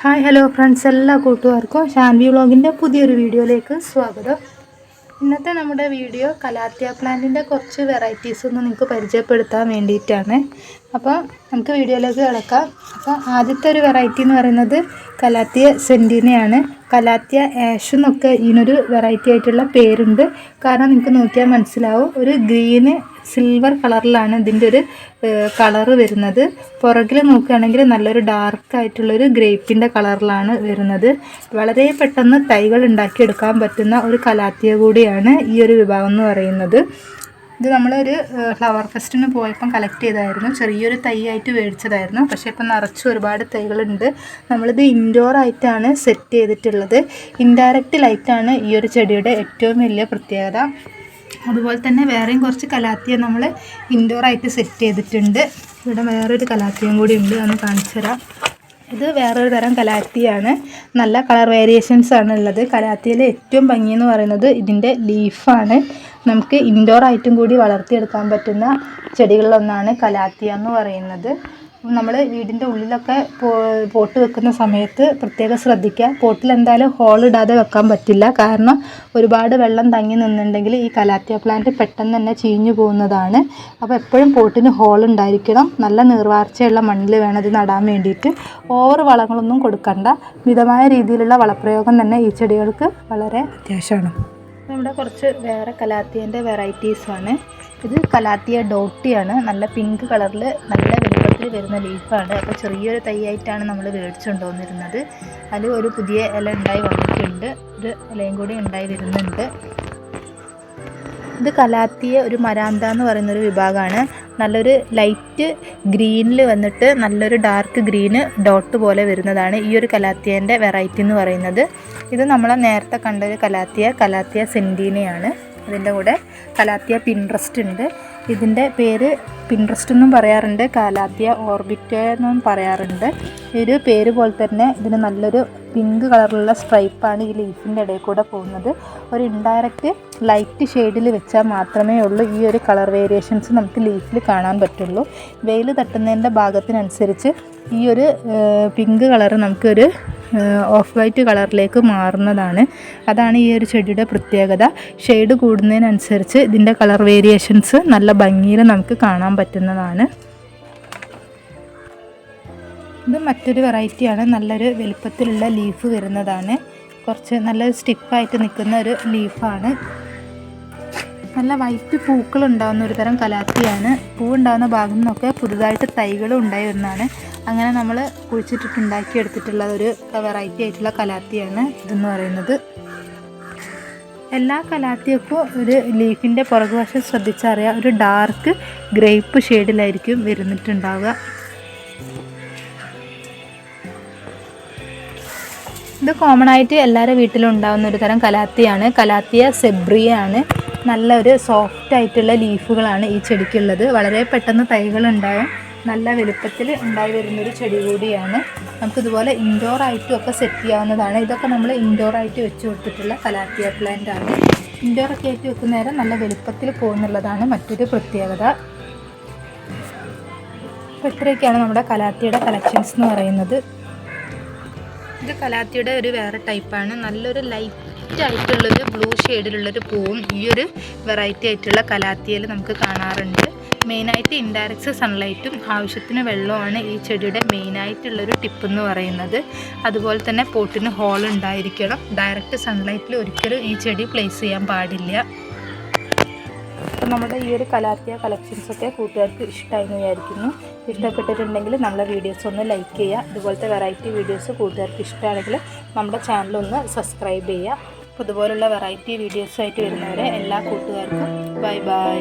Hi hello friends എല്ലാ കൂട്ടുകാർക്കും ഷാൻവി വ്ളോഗിന്റെ പുതിയൊരു വീഡിയോയിലേക്ക് സ്വാഗതം. ഇന്നത്തെ നമ്മുടെ വീഡിയോ കലാത്തിയ പ്ലാന്റിന്റെ കുറച്ച് വെറൈറ്റീസ് ഒന്ന് നിങ്ങൾക്ക് പരിചയപ്പെടുത്താൻ വേണ്ടിയിട്ടാണ്. അപ്പോൾ നമുക്ക് വീഡിയോയിലേക്ക് കിടക്കാം. അപ്പോൾ ആദ്യത്തെ ഒരു വെറൈറ്റി എന്ന് പറയുന്നത് കലാത്തിയ സെന്റിനയാണ് കലാത്തിയ ആഷ് എന്നൊക്കെ ഇതിനൊരു വെറൈറ്റി ആയിട്ടുള്ള പേരുണ്ട്. കാരണം നിങ്ങൾക്ക് നോക്കിയാൽ മനസ്സിലാവും ഒരു ഗ്രീന് സിൽവർ കളറിലാണ് ഇതിന്റെ ഒരു കളറ് വരുന്നത്. പുറകിൽ നോക്കുകയാണെങ്കിൽ നല്ലൊരു ഡാർക്ക് ആയിട്ടുള്ളൊരു ഗ്രേപ്പിന്റെ കളറിലാണ് വരുന്നത്. വളരെ പെട്ടെന്ന് തൈകൾ ഉണ്ടാക്കിയെടുക്കാൻ പറ്റുന്ന ഒരു കലാത്തിയ കൂടിയാണ് ഈ ഒരു വിഭാഗം എന്ന് പറയുന്നത്. ഇത് നമ്മളൊരു ഫ്ലവർ ഫെസ്റ്റിന് പോയപ്പം കളക്ട് ചെയ്തായിരുന്നു. ചെറിയൊരു തൈ ആയിട്ട് മേടിച്ചതായിരുന്നു. പക്ഷേ ഇപ്പം നിറച്ച് ഒരുപാട് തൈകളുണ്ട്. നമ്മളിത് ഇൻഡോർ ആയിട്ടാണ് സെറ്റ് ചെയ്തിട്ടുള്ളത്. ഇൻഡയറക്റ്റ് ലൈറ്റാണ് ഈ ഒരു ചെടിയുടെ ഏറ്റവും വലിയ പ്രത്യേകത. അതുപോലെ തന്നെ വേറെയും കുറച്ച് കലാത്തിയ നമ്മൾ ഇൻഡോറായിട്ട് സെറ്റ് ചെയ്തിട്ടുണ്ട്. ഇവിടെ വേറൊരു കലാത്തിയും കൂടി ഉണ്ട് അതൊന്ന് കാണിച്ചു തരാം. ഇത് വേറൊരു തരം കലാത്തിയാണ്. നല്ല കളർ വേരിയേഷൻസ് ആണ് ഉള്ളത്. കലാത്തിയിലെ ഏറ്റവും ഭംഗി എന്ന് പറയുന്നത് ഇതിന്റെ ലീഫാണ് നമുക്ക് ഇൻഡോർ ആയിട്ടും കൂടി വളർത്തിയെടുക്കാൻ പറ്റുന്ന ചെടികളിലൊന്നാണ് കലാത്തിയ എന്ന് പറയുന്നത്. നമ്മൾ വീടിന്റെ ഉള്ളിലൊക്കെ പോട്ട് വെക്കുന്ന സമയത്ത് പ്രത്യേകം ശ്രദ്ധിക്കുക. പോട്ടിൽ എന്തായാലും ഹോൾ ഇടാതെ വെക്കാൻ പറ്റില്ല. കാരണം ഒരുപാട് വെള്ളം തങ്ങി നിന്നുണ്ടെങ്കിൽ ഈ കലാത്തിയ പ്ലാന്റ് പെട്ടെന്ന് തന്നെ ചീഞ്ഞു പോകുന്നതാണ്. അപ്പോൾ എപ്പോഴും പോട്ടിന് ഹോൾ ഉണ്ടായിരിക്കണം. നല്ല നീർവാർച്ചയുള്ള മണ്ണിൽ വേണം ഇത് നടാൻ വേണ്ടിയിട്ട്. ഓവർ വളങ്ങളൊന്നും കൊടുക്കണ്ട. മിതമായ രീതിയിലുള്ള വളപ്രയോഗം തന്നെ ഈ ചെടികൾക്ക് വളരെ അത്യാവശ്യമാണ്. നമ്മുടെ കുറച്ച് വേറെ കലാത്തിയന്റെ വെറൈറ്റീസാണ് ഇത് കലാത്തിയ ഡോട്ടിയാണ്. നല്ല പിങ്ക് കളറിൽ നല്ല വരുന്ന ലീഫാണ്. അപ്പോൾ ചെറിയൊരു തൈയായിട്ടാണ് നമ്മൾ മേടിച്ചുകൊണ്ട് വന്നിരുന്നത് അതിൽ ഒരു പുതിയ ഇല ഉണ്ടായി വന്നിട്ടുണ്ട്. ഒരു ഇലയും കൂടി ഉണ്ടായി വരുന്നുണ്ട്. ഇത് കലാത്തിയ ഒരു മരാന്ത എന്ന് പറയുന്ന ഒരു വിഭാഗമാണ്. നല്ലൊരു ലൈറ്റ് ഗ്രീനിൽ വന്നിട്ട് നല്ലൊരു ഡാർക്ക് ഗ്രീന് ഡോട്ട് പോലെ വരുന്നതാണ് ഈ ഒരു കലാത്തിയേന്റെ വെറൈറ്റി എന്ന് പറയുന്നത്. ഇത് നമ്മൾ നേരത്തെ കണ്ട ഒരു കലാത്തിയ കലാത്തിയ സെന്റീനയാണ് അതിന്റെ കൂടെ കലാത്തിയ പിൻട്രസ്റ്റ് ഉണ്ട്. ഇതിന്റെ പേര് പിൻട്രസ്റ്റ് എന്നും പറയാറുണ്ട് കാലാത്തിയ ഓർബിറ്റ എന്നും പറയാറുണ്ട്. ഒരു പേര് പോലെ തന്നെ ഇതിന് നല്ലൊരു പിങ്ക് കളറിലുള്ള സ്ട്രൈപ്പാണ് ഈ ലീഫിന്റെ ഇടയിൽ കൂടെ പോകുന്നത്. ഒരു ഇൻഡയറക്റ്റ് ലൈറ്റ് ഷെയ്ഡിൽ വെച്ചാൽ മാത്രമേ ഉള്ളൂ ഈ ഒരു കളർ വേരിയേഷൻസ് നമുക്ക് ലീഫിൽ കാണാൻ പറ്റുള്ളൂ. വെയിൽ തട്ടുന്നതിന്റെ ഭാഗത്തിനനുസരിച്ച് ഈ ഒരു പിങ്ക് കളർ നമുക്കൊരു ഓഫ് വൈറ്റ് കളറിലേക്ക് മാറുന്നതാണ്. അതാണ് ഈ ഒരു ചെടിയുടെ പ്രത്യേകത. ഷെയ്ഡ് കൂടുന്നതിനനുസരിച്ച് ഇതിന്റെ കളർ വേരിയേഷൻസ് നല്ല ഭംഗിയിൽ നമുക്ക് കാണാൻ പറ്റുന്നതാണ്. ഇത് മറ്റൊരു വെറൈറ്റിയാണ്. നല്ലൊരു വലുപ്പത്തിലുള്ള ലീഫ് വരുന്നതാണ്. കുറച്ച് നല്ല സ്റ്റിഫായിട്ട് നിൽക്കുന്ന ഒരു ലീഫാണ്. നല്ല വൈറ്റ് പൂക്കൾ ഉണ്ടാകുന്ന ഒരു തരം കലാത്തിയാണ്. പൂ ഉണ്ടാകുന്ന ഭാഗം നിന്നൊക്കെ പുതുതായിട്ട് തൈകൾ ഉണ്ടായി വരുന്നതാണ്. അങ്ങനെ നമ്മൾ കുഴിച്ചിട്ടിട്ട് ഉണ്ടാക്കിയെടുത്തിട്ടുള്ള ഒരു വെറൈറ്റി ആയിട്ടുള്ള കലാത്തിയാണ് ഇതെന്ന് പറയുന്നത്. എല്ലാ കലാത്തിയക്കും ഒരു ലീഫിന്റെ പുറകുവശം ശ്രദ്ധിച്ചറിയാം. ഒരു ഡാർക്ക് ഗ്രേപ്പ് ഷെയ്ഡിലായിരിക്കും വരുന്നിട്ടുണ്ടാവുക. ഇത് കോമൺ ആയിട്ട് എല്ലാവരുടെ വീട്ടിലും ഉണ്ടാകുന്ന ഒരു തരം കലാത്തിയാണ്. കലാത്തിയ സെബ്രിയാണ് നല്ലൊരു സോഫ്റ്റ് ആയിട്ടുള്ള ലീഫുകളാണ് ഈ ചെടിക്കുള്ളത്. വളരെ പെട്ടെന്ന് തൈകൾ ഉണ്ടാവും നല്ല വലുപ്പത്തിൽ ഉണ്ടായി വരുന്നൊരു ചെടി കൂടിയാണ്. നമുക്കിതുപോലെ ഇൻഡോർ ആയിട്ടും ഒക്കെ സെറ്റ് ചെയ്യാവുന്നതാണ്. ഇതൊക്കെ നമ്മൾ ഇൻഡോർ ആയിട്ട് വെച്ച് കൊടുത്തിട്ടുള്ള കലാത്തിയ പ്ലാന്റ് ആണ്. ഇൻഡോർ ഒക്കെ ആയിട്ട് വെക്കുന്നേരം നല്ല വലുപ്പത്തിൽ പോകുന്നുള്ളതാണ് മറ്റൊരു പ്രത്യേകത. അപ്പോൾ ഇത്രയൊക്കെയാണ് നമ്മുടെ കലാത്തിയുടെ കളക്ഷൻസ് എന്ന് പറയുന്നത്. ഇത് കലാത്തിയുടെ ഒരു വേറെ ടൈപ്പാണ് നല്ലൊരു ലൈറ്റ് ആയിട്ടുള്ളൊരു ബ്ലൂ ഷെയ്ഡിലുള്ളൊരു പൂവും ഈ ഒരു വെറൈറ്റി ആയിട്ടുള്ള കലാത്തിയിൽ നമുക്ക് കാണാറുണ്ട്. മെയിനായിട്ട് ഇൻഡയറക്റ്റ് സൺലൈറ്റും ആവശ്യത്തിന് വെള്ളവുമാണ് ഈ ചെടിയുടെ മെയിനായിട്ടുള്ളൊരു ടിപ്പ് എന്ന് പറയുന്നത്. അതുപോലെ തന്നെ പോട്ടിന് ഹോൾ ഉണ്ടായിരിക്കണം. ഡയറക്റ്റ് സൺലൈറ്റിൽ ഒരിക്കലും ഈ ചെടി പ്ലേസ് ചെയ്യാൻ പാടില്ല. അപ്പം നമ്മുടെ ഈ ഒരു കലാത്തിയ കളക്ഷൻസൊക്കെ കൂട്ടുകാർക്ക് ഇഷ്ടമായി വിചാരിക്കുന്നു. ഇഷ്ടപ്പെട്ടിട്ടുണ്ടെങ്കിൽ നമ്മളെ വീഡിയോസ് ഒന്ന് ലൈക്ക് ചെയ്യുക. ഇതുപോലത്തെ വെറൈറ്റി വീഡിയോസ് കൂട്ടുകാർക്ക് ഇഷ്ടമാണെങ്കിൽ നമ്മുടെ ചാനൽ ഒന്ന് സബ്സ്ക്രൈബ് ചെയ്യുക. അപ്പോൾ ഇതുപോലുള്ള വെറൈറ്റി വീഡിയോസായിട്ട് വരുന്നവരെ എല്ലാ കൂട്ടുകാർക്കും ബൈ ബൈ